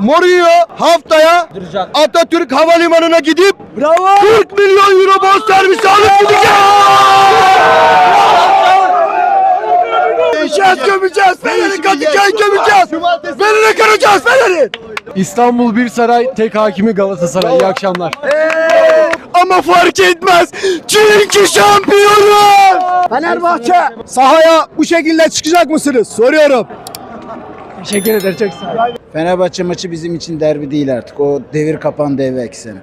Mourinho haftaya Atatürk Havalimanı'na gidip Bravo. 40 milyon euro bonservis alıp gidecek. Gömeceğiz, gömeceğiz. Fener'i Kadıköy gömeceğiz. Fener'i kıracağız Fener'i. İstanbul Bir Saray tek hakimi Galatasaray. İyi akşamlar. Ama fark etmez. Çünkü şampiyonuz. Fenerbahçe sahaya bu şekilde çıkacak mısınız? Soruyorum. Teşekkür ederim çok sağ olun. Fenerbahçe maçı bizim için derbi değil artık. O devir kapandı eve ekseni.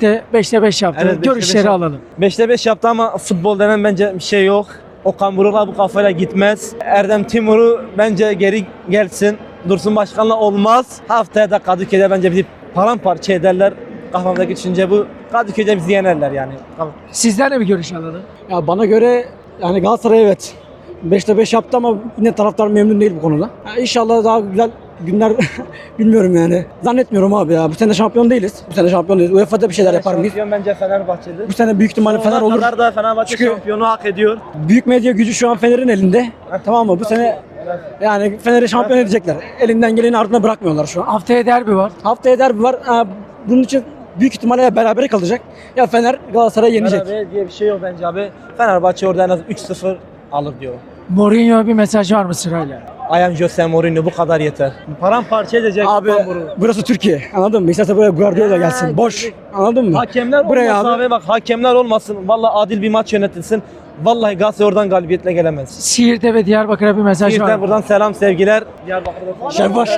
De 5'te 5 yaptı. Evet, beşte Görüşleri beş. alalım. 5'te 5 yaptı ama futbol denen bence bir şey yok. Okan Buruk'la bu kafayla gitmez. Erdem Timur'u bence geri gelsin. Dursun Başkan'la olmaz. Haftaya da Kadıköy'de bence bir paramparça ederler. Kafamdaki düşünce bu. Kadıköy'de bizi yenerler yani. Sizden de bir görüş alalım. Ya bana göre yani Galatasaray evet 5'te 5 yaptı ama yine taraftar memnun değil bu konuda. Ya inşallah daha güzel günler bilmiyorum yani. Zannetmiyorum abi ya. Bu sene şampiyon değiliz. Bu sene şampiyon değiliz. UEFA'da bir şeyler yapar mıyız? Şampiyon bence Fenerbahçe'dir. Bu sene büyük ihtimalle Fener olur. kadar da Fenerbahçe Çünkü- şampiyonu hak ediyor. Büyük medya gücü şu an Fener'in elinde. tamam mı? Bu sene yani Fener'i şampiyon edecekler. Elinden geleni ardına bırakmıyorlar şu an. Haftaya derbi var. Haftaya derbi var. Bunun için büyük ihtimalle ya berabere kalacak. Ya Fener Galatasaray yenecek. Beraber diye bir şey yok bence abi. Fenerbahçe orada en az 3-0 alır diyor. Mourinho bir mesaj var mı sırayla? I am Jose Mourinho bu kadar yeter. Paramparça edecek Abi burası Türkiye. Anladın mı? İsterse buraya Guardiola gelsin. Boş. Anladın mı? Hakemler Buraya olmasın abi. abi. bak hakemler olmasın. Vallahi adil bir maç yönetilsin. Vallahi Galatasaray oradan galibiyetle gelemez. Siirt'e ve Diyarbakır'a bir mesaj var Siirt'ten buradan selam sevgiler. Diyarbakır'da Şevbaş.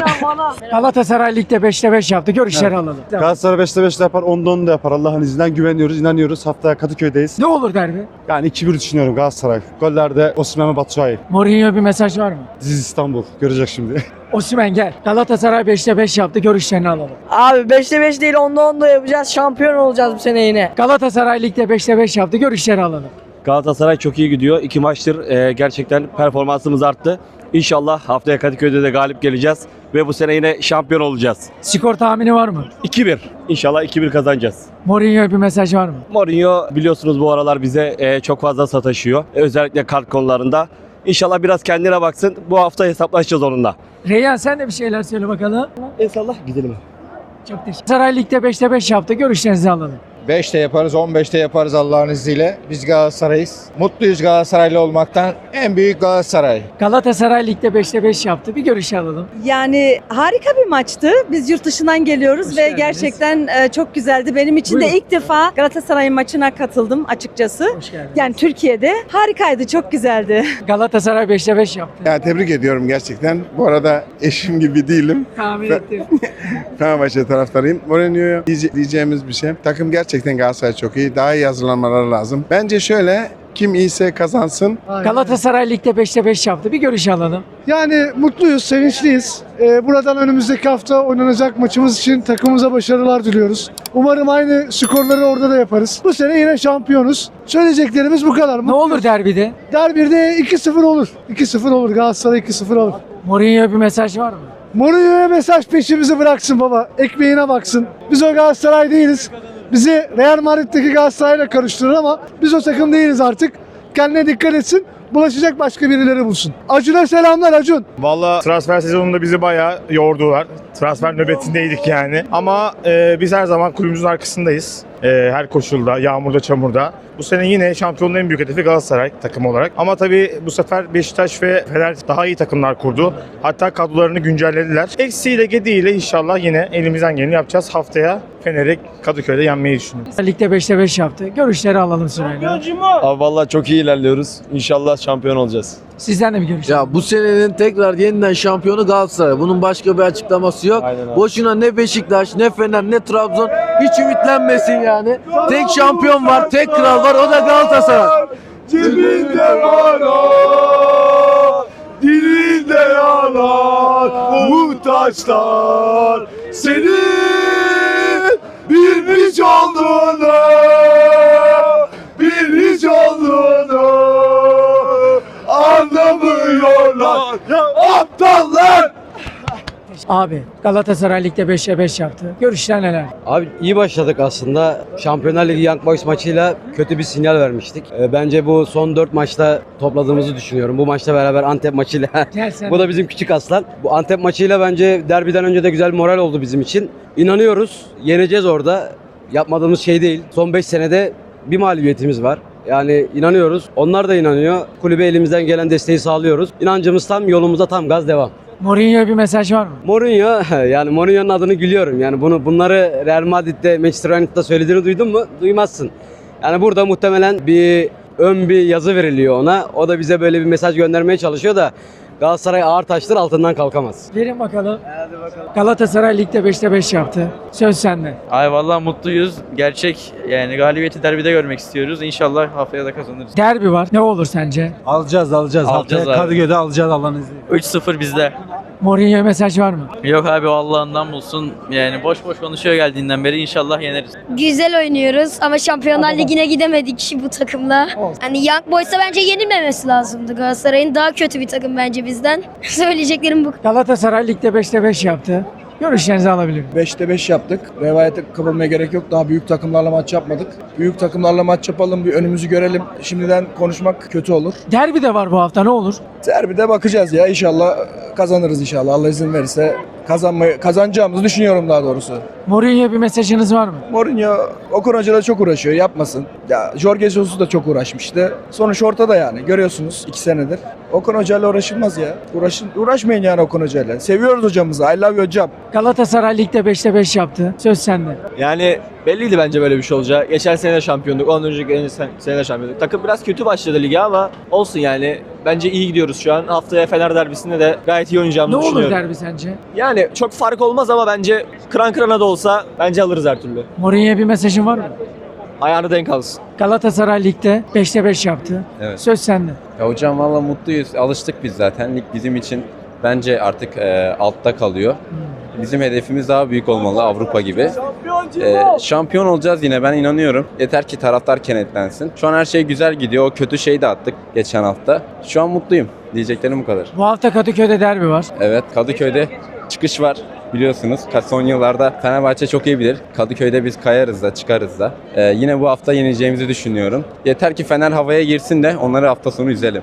Galatasaray Lig'de 5'te 5 yaptı. Görüşleri alalım. Galatasaray 5'te 5'te yapar, 10'da 10'da yapar. Allah'ın izniyle güveniyoruz, inanıyoruz. Haftaya Kadıköy'deyiz. Ne olur derbi? Yani 2-1 düşünüyorum Galatasaray. Gollerde Osimhen ve Batshuayi. Mourinho bir mesaj var mı? Diziz İstanbul. Görecek şimdi. Osimhen gel. Galatasaray 5'te 5 yaptı. Görüşlerini alalım. Abi 5'te 5 değil 10'da 10'da yapacağız. Şampiyon olacağız bu sene yine. Galatasaray Lig'de 5'te 5 yaptı. Görüşleri alalım. Galatasaray çok iyi gidiyor. İki maçtır e, gerçekten performansımız arttı. İnşallah haftaya Kadıköy'de de galip geleceğiz ve bu sene yine şampiyon olacağız. Skor tahmini var mı? 2-1. İnşallah 2-1 kazanacağız. Mourinho bir mesaj var mı? Mourinho biliyorsunuz bu aralar bize e, çok fazla sataşıyor. Özellikle kart konularında. İnşallah biraz kendine baksın. Bu hafta hesaplaşacağız onunla. Reyhan sen de bir şeyler söyle bakalım. İnşallah gidelim. Çok teşekkür Galatasaray Lig'de 5'te 5 yaptı. Görüşlerinizi alalım. 5'te yaparız, 15'te yaparız Allah'ın izniyle. Biz Galatasaray'ız. Mutluyuz Galatasaraylı olmaktan. En büyük Galatasaray. Galatasaray Lig'de 5'te 5 yaptı. Bir görüş alalım. Yani harika bir maçtı. Biz yurt dışından geliyoruz Hoş ve geldiniz. gerçekten e, çok güzeldi. Benim için Buyurun. de ilk defa Galatasaray maçına katıldım açıkçası. Hoş geldiniz. Yani Türkiye'de harikaydı, çok güzeldi. Galatasaray 5'te 5 yaptı. Yani tebrik ediyorum gerçekten. Bu arada eşim gibi değilim. Tahmin ettim. Fenerbahçe taraftarıyım. Mourinho'ya diye- diyeceğimiz bir şey. Takım gerçekten Galatasaray çok iyi. Daha iyi hazırlanmaları lazım. Bence şöyle kim iyiyse kazansın. Galatasaray Lig'de 5'te 5 yaptı. Bir görüş alalım. Yani mutluyuz, sevinçliyiz. Ee, buradan önümüzdeki hafta oynanacak maçımız için takımımıza başarılar diliyoruz. Umarım aynı skorları orada da yaparız. Bu sene yine şampiyonuz. Söyleyeceklerimiz bu kadar. Ne olur derbide? Derbirde 2-0 olur. 2-0 olur. Galatasaray 2-0 alır. Mourinho bir mesaj var mı? Mourinho'ya mesaj peşimizi bıraksın baba. Ekmeğine baksın. Biz o Galatasaray değiliz. Bizi Real Madrid'deki Galatasaray'la karıştırır ama biz o takım değiliz artık. Kendine dikkat etsin. Bulaşacak başka birileri bulsun. Acun'a selamlar Acun. Valla transfer sezonunda bizi bayağı yordular. Transfer nöbetindeydik yani. Ama e, biz her zaman kulübümüzün arkasındayız. E, her koşulda, yağmurda, çamurda. Bu sene yine şampiyonluğun en büyük hedefi Galatasaray takım olarak. Ama tabii bu sefer Beşiktaş ve Fener daha iyi takımlar kurdu. Hatta kadrolarını güncellediler. Eksiğiyle gediğiyle inşallah yine elimizden geleni yapacağız. Haftaya Fener'i Kadıköy'de yenmeyi düşünüyoruz. Ligde 5'te 5 yaptı. Görüşleri alalım sırayla. Abi vallahi çok iyi ilerliyoruz. İnşallah şampiyon olacağız. Sizden de bir görüş. Ya bu senenin tekrar yeniden şampiyonu Galatasaray. Bunun başka bir açıklaması yok. Aynen abi. Boşuna ne Beşiktaş, ne Fener, ne Trabzon hiç ümitlenmesin yani. Tek şampiyon var, tek kral var o da Galatasaray. Cebinde var dilinde yalan muhtaçlar senin bir hiç olduğunu anlamıyorlar aptallar Abi Galatasaray Lig'de 5'e 5 yaptı. Görüşler neler? Abi iyi başladık aslında. Şampiyonlar Ligi Young Boys maçıyla kötü bir sinyal vermiştik. Ee, Bence bu son 4 maçta topladığımızı düşünüyorum. Bu maçla beraber Antep maçıyla. Bu da bizim küçük aslan. Bu Antep maçıyla bence derbiden önce de güzel bir moral oldu bizim için. İnanıyoruz. Yeneceğiz orada. Yapmadığımız şey değil. Son 5 senede bir mağlubiyetimiz var. Yani inanıyoruz. Onlar da inanıyor. Kulübe elimizden gelen desteği sağlıyoruz. İnancımız tam, yolumuza tam gaz devam. Mourinho'ya bir mesaj var mı? Mourinho yani Mourinho'nun adını gülüyorum. Yani bunu bunları Real Madrid'de Manchester United'da söylediğini duydun mu? Duymazsın. Yani burada muhtemelen bir ön bir yazı veriliyor ona. O da bize böyle bir mesaj göndermeye çalışıyor da Galatasaray ağır taştır altından kalkamaz. Verin bakalım. Galatasaray Lig'de 5'te 5 yaptı. Söz sende. Ay vallahi mutluyuz. Gerçek yani galibiyeti derbide görmek istiyoruz. İnşallah haftaya da kazanırız. Derbi var. Ne olur sence? Alacağız alacağız. Alacağız Haftaya abi. Kadıköy'de alacağız Allah'ın izniyle. 3-0 bizde. Mourinho'ya mesaj var mı? Yok abi o Allah'ından bulsun. Yani boş boş konuşuyor geldiğinden beri inşallah yeneriz. Güzel oynuyoruz ama Şampiyonlar Ligi'ne gidemedik bu takımla. Hani Young Boys'a bence yenilmemesi lazımdı Galatasaray'ın. Daha kötü bir takım bence bizden. Söyleyeceklerim bu. Galatasaray Lig'de 5'te 5 yaptı. Görüşlerinizi alabilirim. 5'te 5 yaptık. Revayete kapılmaya gerek yok. Daha büyük takımlarla maç yapmadık. Büyük takımlarla maç yapalım, bir önümüzü görelim. Şimdiden konuşmak kötü olur. Derbi de var bu hafta ne olur? Derbide bakacağız ya. İnşallah kazanırız inşallah. Allah izin verirse kazanmayı kazanacağımızı düşünüyorum daha doğrusu. Mourinho'ya bir mesajınız var mı? Mourinho Okan Hoca da çok uğraşıyor. Yapmasın. Ya Jorge Jesus da çok uğraşmıştı. Sonuç ortada yani. Görüyorsunuz iki senedir. Okan Hoca ile uğraşılmaz ya. Uğraşın, uğraşmayın yani Okan Hoca ile. Seviyoruz hocamızı. I love you hocam. Galatasaray Lig'de 5'te 5 yaptı. Söz sende. Yani belliydi bence böyle bir şey olacağı. Geçen sene de şampiyonduk, ondan önceki sene de şampiyonduk. Takım biraz kötü başladı lige ama olsun yani. Bence iyi gidiyoruz şu an. Haftaya Fener derbisinde de gayet iyi Ne oynayacağımızı olur düşünüyorum. derbi sence? Yani çok fark olmaz ama bence kıran kırana da olsa bence alırız her türlü. Mourinho'ya bir mesajın var mı? Ayağını denk alsın. Galatasaray Lig'de 5'te 5 yaptı. Evet. Söz sende. Ya hocam valla mutluyuz. Alıştık biz zaten. Lig bizim için bence artık e, altta kalıyor. Bizim hedefimiz daha büyük olmalı Avrupa gibi. E, şampiyon olacağız yine ben inanıyorum. Yeter ki taraftar kenetlensin. Şu an her şey güzel gidiyor. O kötü şeyi de attık geçen hafta. Şu an mutluyum. Diyeceklerim bu kadar. Bu hafta Kadıköy'de derbi var. Evet Kadıköy'de çıkış var biliyorsunuz. Son yıllarda Fenerbahçe çok iyi bilir. Kadıköy'de biz kayarız da çıkarız da. E, yine bu hafta yeneceğimizi düşünüyorum. Yeter ki Fener havaya girsin de onları hafta sonu üzelim.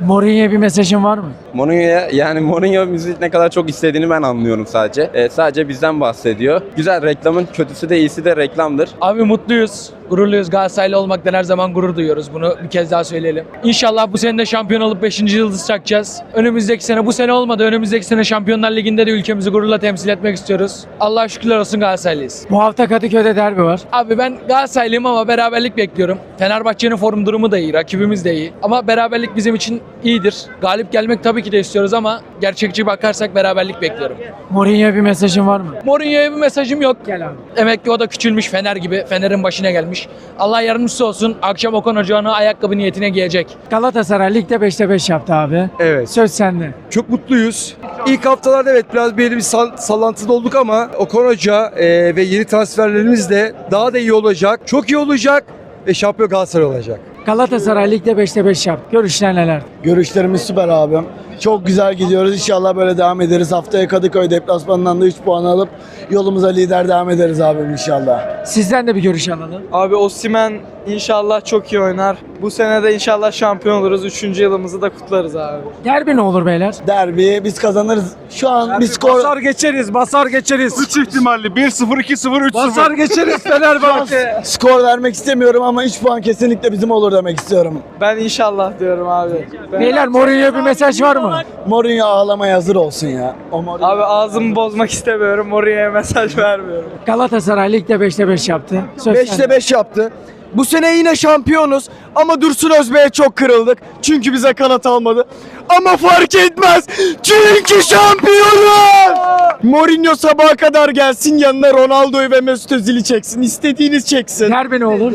Mourinho'ya bir mesajın var mı? Mourinho'ya yani Mourinho bizi ne kadar çok istediğini ben anlıyorum sadece. E, sadece bizden bahsediyor. Güzel reklamın kötüsü de iyisi de reklamdır. Abi mutluyuz, gururluyuz. Galatasaraylı olmaktan her zaman gurur duyuyoruz. Bunu bir kez daha söyleyelim. İnşallah bu sene de şampiyon olup 5. yıldız çakacağız. Önümüzdeki sene, bu sene olmadı. Önümüzdeki sene Şampiyonlar Ligi'nde de ülkemizi gururla temsil etmek istiyoruz. Allah şükürler olsun Galatasaraylıyız. Bu hafta Kadıköy'de derbi var. Abi ben Galatasaraylıyım ama beraberlik bekliyorum. Fenerbahçe'nin form durumu da iyi, rakibimiz de iyi. Ama beraberlik bizim için iyidir. Galip gelmek tabii ki de istiyoruz ama gerçekçi bakarsak beraberlik bekliyorum. Mourinho'ya bir mesajın var mı? Mourinho'ya bir mesajım yok. Gel abi. Demek ki o da küçülmüş Fener gibi. Fener'in başına gelmiş. Allah yardımcısı olsun. Akşam Okan Hoca onu ayakkabı niyetine giyecek. Galatasaray Lig'de 5'te 5 yaptı abi. Evet. Söz sende. Çok mutluyuz. İlk haftalarda evet biraz böyle bir sal- sallantıda olduk ama Okan Hoca e, ve yeni transferlerimiz de daha da iyi olacak. Çok iyi olacak ve şampiyon Galatasaray olacak. Galatasaray Lig'de 5'te 5 yaptı. Görüşler neler? Görüşlerimiz süper abim. Çok güzel gidiyoruz. İnşallah böyle devam ederiz. Haftaya Kadıköy deplasmanından da 3 puan alıp yolumuza lider devam ederiz abim inşallah. Sizden de bir görüş alalım. Abi Osimhen inşallah çok iyi oynar. Bu sene de inşallah şampiyon oluruz. Üçüncü yılımızı da kutlarız abi. Derbi ne olur beyler? Derbi biz kazanırız. Şu an bir skor geçeriz, basar geçeriz. 3 ihtimalli 1-0, 2-0, 3-0. Basar geçeriz Fenerbahçe. skor vermek istemiyorum ama 3 puan kesinlikle bizim olur demek istiyorum. Ben inşallah diyorum abi. Beyler Mourinho'ya bir mesaj var mı? Mourinho ağlamaya hazır olsun ya. O Mourinho- Abi ağzımı bozmak istemiyorum. Mourinho'ya mesaj vermiyorum. Galatasaray Lig'de 5'te 5 yaptı. Söz 5'te sende. 5 yaptı. Bu sene yine şampiyonuz ama Dursun Özbey'e çok kırıldık. Çünkü bize kanat almadı. Ama fark etmez. Çünkü şampiyonuz. Mourinho sabaha kadar gelsin yanına Ronaldo'yu ve Mesut Özil'i çeksin. İstediğiniz çeksin. Derbi ne olur?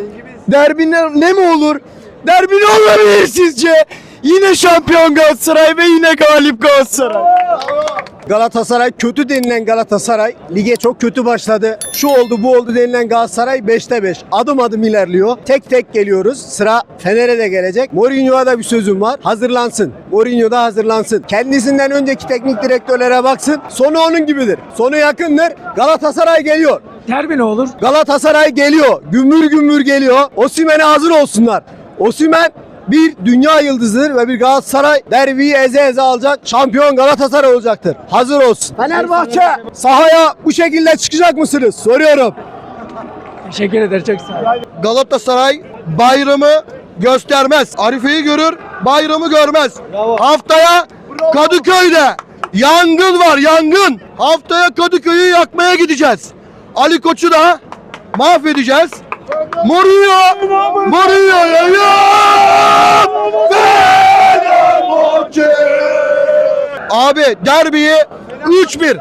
Derbi ne, ne mi olur? Derbi ne olabilir sizce? Yine şampiyon Galatasaray ve yine galip Galatasaray. Galatasaray kötü denilen Galatasaray lige çok kötü başladı. Şu oldu bu oldu denilen Galatasaray 5'te 5. Adım adım ilerliyor. Tek tek geliyoruz. Sıra Fener'e de gelecek. Mourinho'ya da bir sözüm var. Hazırlansın. Mourinho da hazırlansın. Kendisinden önceki teknik direktörlere baksın. Sonu onun gibidir. Sonu yakındır. Galatasaray geliyor. Derbi ne olur? Galatasaray geliyor. Gümbür gümbür geliyor. Osimhen'e hazır olsunlar. Osimhen bir dünya yıldızıdır ve bir Galatasaray derbiyi eze eze alacak. Şampiyon Galatasaray olacaktır. Hazır olsun. Fenerbahçe sahaya bu şekilde çıkacak mısınız? Soruyorum. Teşekkür ederim çok sağ ol. Galatasaray bayramı göstermez. Arife'yi görür, bayramı görmez. Haftaya Kadıköy'de yangın var, yangın. Haftaya Kadıköy'ü yakmaya gideceğiz. Ali Koç'u da mahvedeceğiz. Mourinho, Mourinho'ya yok! Fenerbahçe! Abi derbiyi 3-1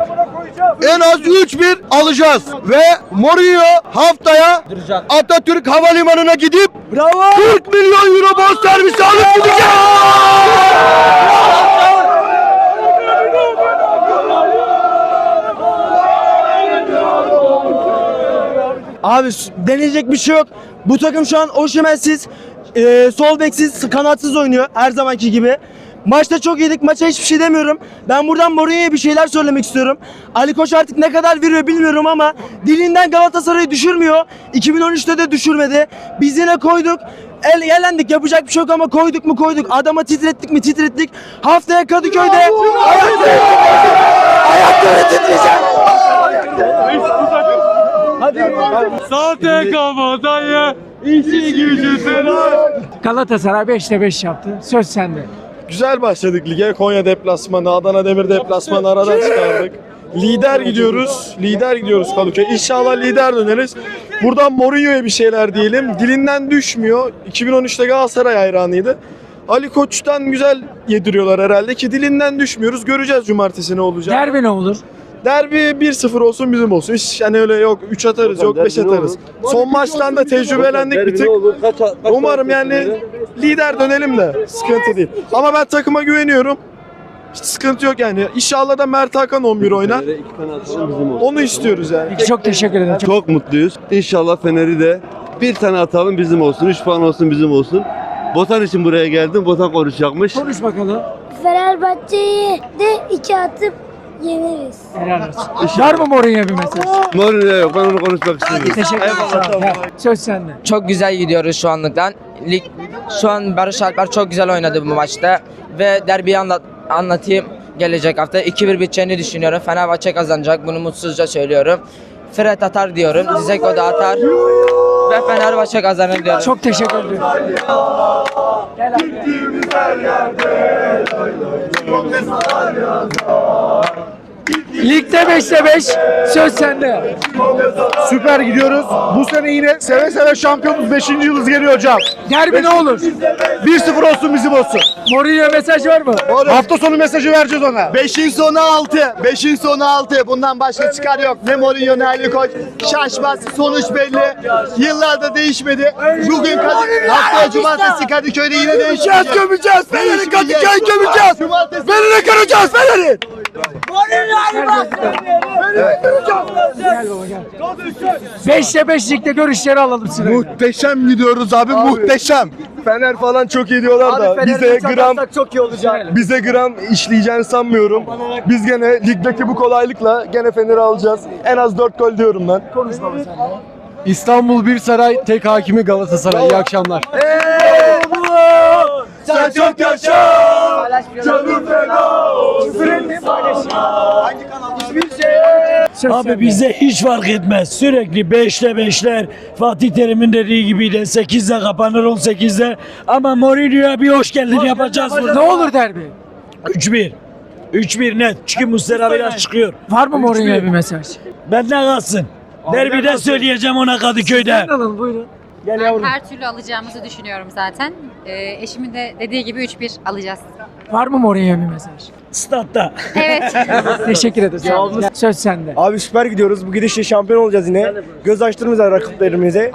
en az 3-1 alacağız. Ve Mourinho haftaya Atatürk Havalimanı'na gidip 40 milyon euro bonservisi alıp gidecek. Abi denilecek bir şey yok. Bu takım şu an Oşimensiz, e, sol beksiz, kanatsız oynuyor her zamanki gibi. Maçta çok iyiydik. Maça hiçbir şey demiyorum. Ben buradan Mourinho'ya bir şeyler söylemek istiyorum. Ali Koç artık ne kadar veriyor bilmiyorum ama dilinden Galatasaray'ı düşürmüyor. 2013'te de düşürmedi. Biz yine koyduk. El elendik yapacak bir şey yok ama koyduk mu koyduk. Adama titrettik mi titrettik. Haftaya Kadıköy'de ayakları ayakları titreyecek. Sahte kabadayı işi gücü Galatasaray 5'te 5 yaptı. Söz sende. Güzel başladık lige. Konya deplasmanı, Adana Demir deplasmanı aradan çıkardık. Lider gidiyoruz. Lider gidiyoruz Kadıköy. İnşallah lider döneriz. Buradan Mourinho'ya bir şeyler diyelim. Dilinden düşmüyor. 2013'te Galatasaray hayranıydı. Ali Koç'tan güzel yediriyorlar herhalde ki dilinden düşmüyoruz. Göreceğiz cumartesi ne olacak. Derbi ne olur? Derbi 1-0 olsun bizim olsun. Hiç hani öyle yok 3 atarız yok 5 atarız. Son maçtan da tecrübelendik bir tık. Umarım yani lider dönelim de sıkıntı değil. Ama ben takıma güveniyorum. Hiç sıkıntı yok yani. İnşallah da Mert Hakan 11 oynar. Onu istiyoruz yani. Peki çok teşekkür ederim. Çok Çok mutluyuz. İnşallah Fener'i de bir tane atalım bizim olsun. 3 puan olsun bizim olsun. Botan için buraya geldim. Botan konuşacakmış. konuş bakalım. Fenerbahçe'yi de iki atıp yeneriz. Helal olsun. Var mı Mourinho'ya bir mesaj? Mourinho yok. Ben onu konuşmak istemiyorum. Teşekkür ederim. Söz sende. Çok güzel gidiyoruz şu anlıktan. Lig şu an Barış Alper çok güzel oynadı bu maçta ve derbiyi anlat anlatayım gelecek hafta 2-1 biteceğini düşünüyorum. Fenerbahçe kazanacak. Bunu mutsuzca söylüyorum. Fred atar diyorum. Dzeko da atar. Ve Fenerbahçe kazanır diyorum. Çok teşekkür ederim. Gel abi her yerde Çok yazar yazar Ligde 5'te 5. Söz sende. Süper gidiyoruz. Bu sene yine seve seve şampiyonuz 5. yıldız geliyor hocam. Derbi ne olur? 1-0 olsun bizim olsun. Mourinho mesaj var mı? Hafta sonu mesajı vereceğiz ona. 5'in sonu 6. 5'in sonu 6. Bundan başka çıkar yok. Ne Mourinho ne Ali Koç. Şaşmaz. Sonuç belli. Yıllarda değişmedi. Bugün Kadıköy, haftaya cumartesi Kadıköy'de yine değişmeyecek. gömeceğiz. Fener'i Değişmeyecek. Kadıköy gömeceğiz. Cumartesi. Fener'i kıracağız Fener'i. Gel baba gel. 5'te 5 ligde görüşleri alalım sırayla. Muhteşem gidiyoruz abi, muhteşem. Fener falan çok iyi diyorlar da bize gram çok iyi olacak. bize gram işleyeceğini sanmıyorum. Biz gene ligdeki bu kolaylıkla gene Fener'i alacağız. En az 4 gol diyorum ben. İstanbul bir saray, tek hakimi Galatasaray. İyi akşamlar. Sen çok yaşa. Canım feda. Söz Abi sende. bize hiç fark etmez. Sürekli 5'te 5'ler. Fatih Terim'in dediği gibiydi. 8'de kapanır 18'de. Ama Mourinho'ya bir hoş geldin yapacağız Ne burada. olur derbi? 3-1. 3-1 net. Çünkü Muslera biraz çıkıyor. Var mı Mourinho'ya bir mesaj? Benden kalsın. Derbide söyleyeceğim ona Kadıköy'de. Sen alın buyurun. Gel Ben yavrum. her türlü alacağımızı düşünüyorum zaten. Ee, eşimin de dediği gibi 3-1 alacağız. Var mı Mourinho'ya bir mesaj? Statta. Evet. Teşekkür ederiz. Söz sende. Abi süper gidiyoruz. Bu gidişle şampiyon olacağız yine. Göz açtırmayacağız rakiplerimize.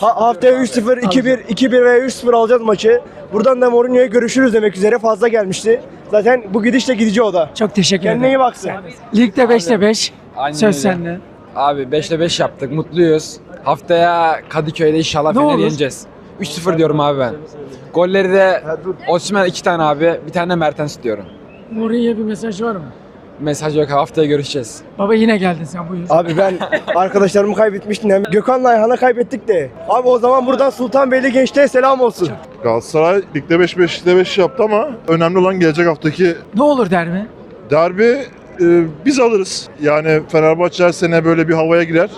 Ha, haftaya 3-0, 2-1, 2-1 veya 3-0 alacağız maçı. Buradan da Mourinho'ya görüşürüz demek üzere. Fazla gelmişti. Zaten bu gidişle gidici o da. Çok teşekkür ederim. Kendine iyi baksın. Ligde 5'te 5. Aynen Söz sende. Abi 5'te 5 yaptık. Mutluyuz. Haftaya Kadıköy'de inşallah Ne Fener'i olur? yeneceğiz. 3-0 diyorum abi ben. Golleri de Osman 2 tane abi. Bir tane de Mertens diyorum. Mourinho'ya bir mesaj var mı? Mesaj yok. Haftaya görüşeceğiz. Baba yine geldin sen buyur. Abi ben arkadaşlarımı kaybetmiştim. Hem Gökhan'la Ayhan'ı kaybettik de. Abi o zaman buradan Sultanbeyli gençliğe selam olsun. Galatasaray ligde 5-5'te 5 yaptı ama önemli olan gelecek haftaki Ne olur derbi? derbi e, biz alırız. Yani Fenerbahçe her sene böyle bir havaya girer.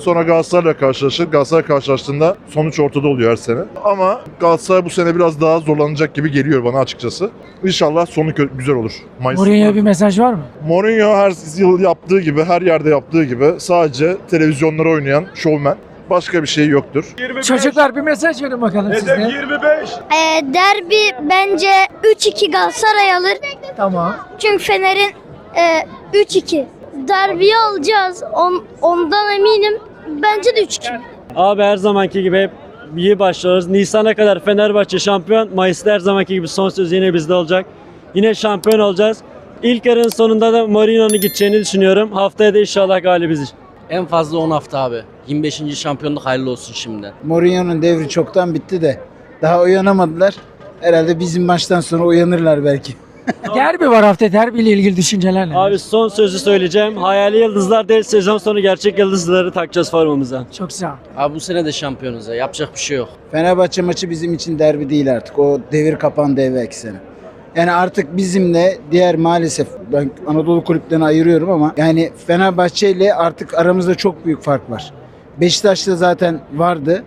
Sonra Galatasaray'la karşılaşır. Galatasaray karşılaştığında sonuç ortada oluyor her sene. Ama Galatasaray bu sene biraz daha zorlanacak gibi geliyor bana açıkçası. İnşallah sonu güzel olur. Mayıs. Mourinho'ya bir mesaj var mı? Mourinho her yıl yaptığı gibi, her yerde yaptığı gibi sadece televizyonlara oynayan şovmen. Başka bir şey yoktur. Çocuklar bir mesaj verin bakalım siz de. 25. Ee, derbi bence 3-2 Galatasaray alır. Tamam. Çünkü Fener'in e, 3-2. Derbiyi alacağız. On, ondan eminim. Bence de 3-2. Abi her zamanki gibi hep iyi başlıyoruz. Nisan'a kadar Fenerbahçe şampiyon. Mayıs'ta her zamanki gibi son söz yine bizde olacak. Yine şampiyon olacağız. İlk yarının sonunda da Mourinho'nun gideceğini düşünüyorum. Haftaya da inşallah galibiz. En fazla 10 hafta abi. 25. şampiyonluk hayırlı olsun şimdiden. Mourinho'nun devri çoktan bitti de daha uyanamadılar. Herhalde bizim maçtan sonra uyanırlar belki. Derbi var hafta. Derbiyle ilgili düşünceler ne? Abi son sözü söyleyeceğim. Hayali yıldızlar değil sezon sonu gerçek yıldızları takacağız formamıza. Çok sağ ol. Abi bu sene de şampiyonuz ya. Yapacak bir şey yok. Fenerbahçe maçı bizim için derbi değil artık. O devir kapandı eve ekseni. Yani artık bizimle diğer maalesef ben Anadolu kulüplerini ayırıyorum ama yani Fenerbahçe ile artık aramızda çok büyük fark var. Beşiktaş'ta zaten vardı.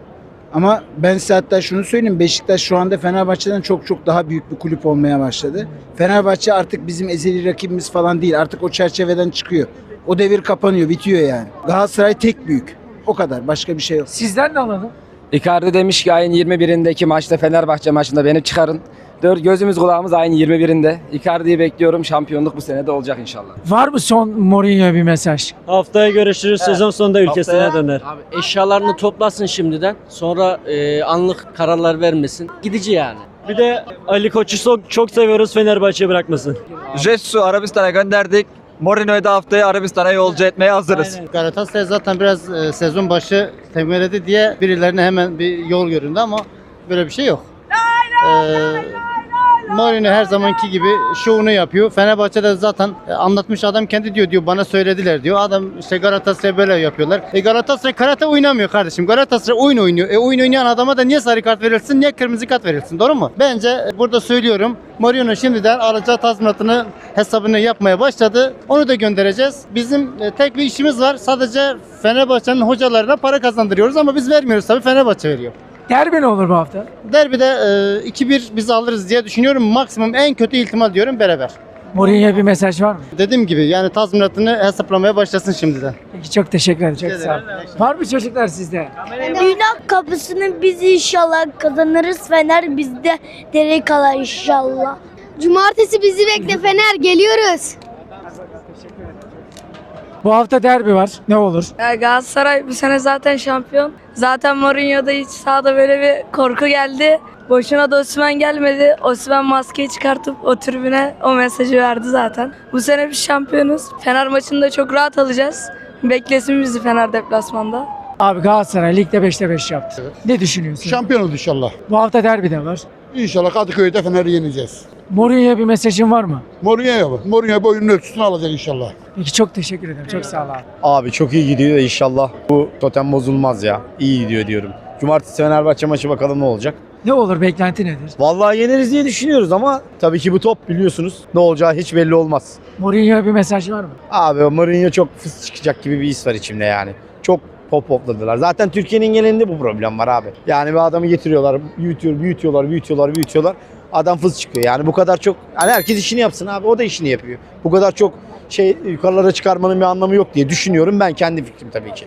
Ama ben size hatta şunu söyleyeyim. Beşiktaş şu anda Fenerbahçe'den çok çok daha büyük bir kulüp olmaya başladı. Fenerbahçe artık bizim ezeli rakibimiz falan değil. Artık o çerçeveden çıkıyor. O devir kapanıyor, bitiyor yani. Galatasaray tek büyük. O kadar. Başka bir şey yok. Sizden de alalım. Icardi demiş ki ayın 21'indeki maçta Fenerbahçe maçında beni çıkarın. Dört gözümüz kulağımız ayın 21'inde. Icardi'yi bekliyorum. Şampiyonluk bu sene de olacak inşallah. Var mı son Mourinho'ya bir mesaj? Haftaya görüşürüz. Sezon sonunda ülkesine döner. Abi eşyalarını toplasın şimdiden. Sonra e, anlık kararlar vermesin. Gidici yani. Bir de Ali Koç'u çok, çok seviyoruz Fenerbahçe bırakmasın. Jesus'u Arabistan'a gönderdik. Mourinho'yu da haftaya Arabistan'a yolcu etmeye hazırız. Galatasaray zaten biraz e, sezon başı temelledi diye birilerine hemen bir yol göründü ama böyle bir şey yok. Ee, Mourinho her zamanki gibi şovunu yapıyor. Fenerbahçe'de zaten e, anlatmış adam kendi diyor diyor bana söylediler diyor. Adam işte Galatasaray böyle yapıyorlar. E Galatasaray karate oynamıyor kardeşim. Galatasaray oyun oynuyor. E oyun oynayan adama da niye sarı kart verilsin, niye kırmızı kart verilsin? Doğru mu? Bence e, burada söylüyorum. Mourinho şimdiden alacağı tazminatını hesabını yapmaya başladı. Onu da göndereceğiz. Bizim e, tek bir işimiz var. Sadece Fenerbahçe'nin hocalarına para kazandırıyoruz ama biz vermiyoruz tabii Fenerbahçe veriyor. Derbi ne olur bu hafta? Derbide e, 2-1 biz alırız diye düşünüyorum. Maksimum en kötü ihtimal diyorum beraber. Mourinho'ya bir mesaj var mı? Dediğim gibi yani tazminatını hesaplamaya başlasın şimdiden. Peki çok teşekkür ederim. Çok sağ olun. Var mı çocuklar sizde? Dünya kapısını biz inşallah kazanırız. Fener bizde dere kalar inşallah. Cumartesi bizi bekle Fener geliyoruz. Bu hafta derbi var. Ne olur? Galatasaray bu sene zaten şampiyon. Zaten Mourinho'da hiç sahada böyle bir korku geldi. Boşuna da Osman gelmedi. Osman maskeyi çıkartıp o tribüne o mesajı verdi zaten. Bu sene biz şampiyonuz. Fener maçını da çok rahat alacağız. Beklesin bizi Fener deplasmanda. Abi Galatasaray ligde 5'te 5 yaptı. Ne düşünüyorsun? Şampiyonuz inşallah. Bu hafta derbi de var. İnşallah Kadıköy'de Fener'i yeneceğiz. Mourinho'ya bir mesajın var mı? Mourinho'ya bak. Mourinho boyunun ölçüsünü alacak inşallah. Peki çok teşekkür ederim. Çok sağ ol abi. Abi çok iyi gidiyor inşallah. Bu totem bozulmaz ya. İyi gidiyor diyorum. Cumartesi Fenerbahçe maçı bakalım ne olacak. Ne olur beklenti nedir? Vallahi yeneriz diye düşünüyoruz ama tabii ki bu top biliyorsunuz. Ne olacağı hiç belli olmaz. Mourinho'ya bir mesaj var mı? Abi Mourinho çok fıs çıkacak gibi bir his var içimde yani. Çok pop popladılar. Zaten Türkiye'nin genelinde bu problem var abi. Yani bir adamı getiriyorlar, büyütüyor, büyütüyorlar, büyütüyorlar, büyütüyorlar. Adam fıs çıkıyor. Yani bu kadar çok hani herkes işini yapsın abi. O da işini yapıyor. Bu kadar çok şey yukarılara çıkarmanın bir anlamı yok diye düşünüyorum ben kendi fikrim tabii ki.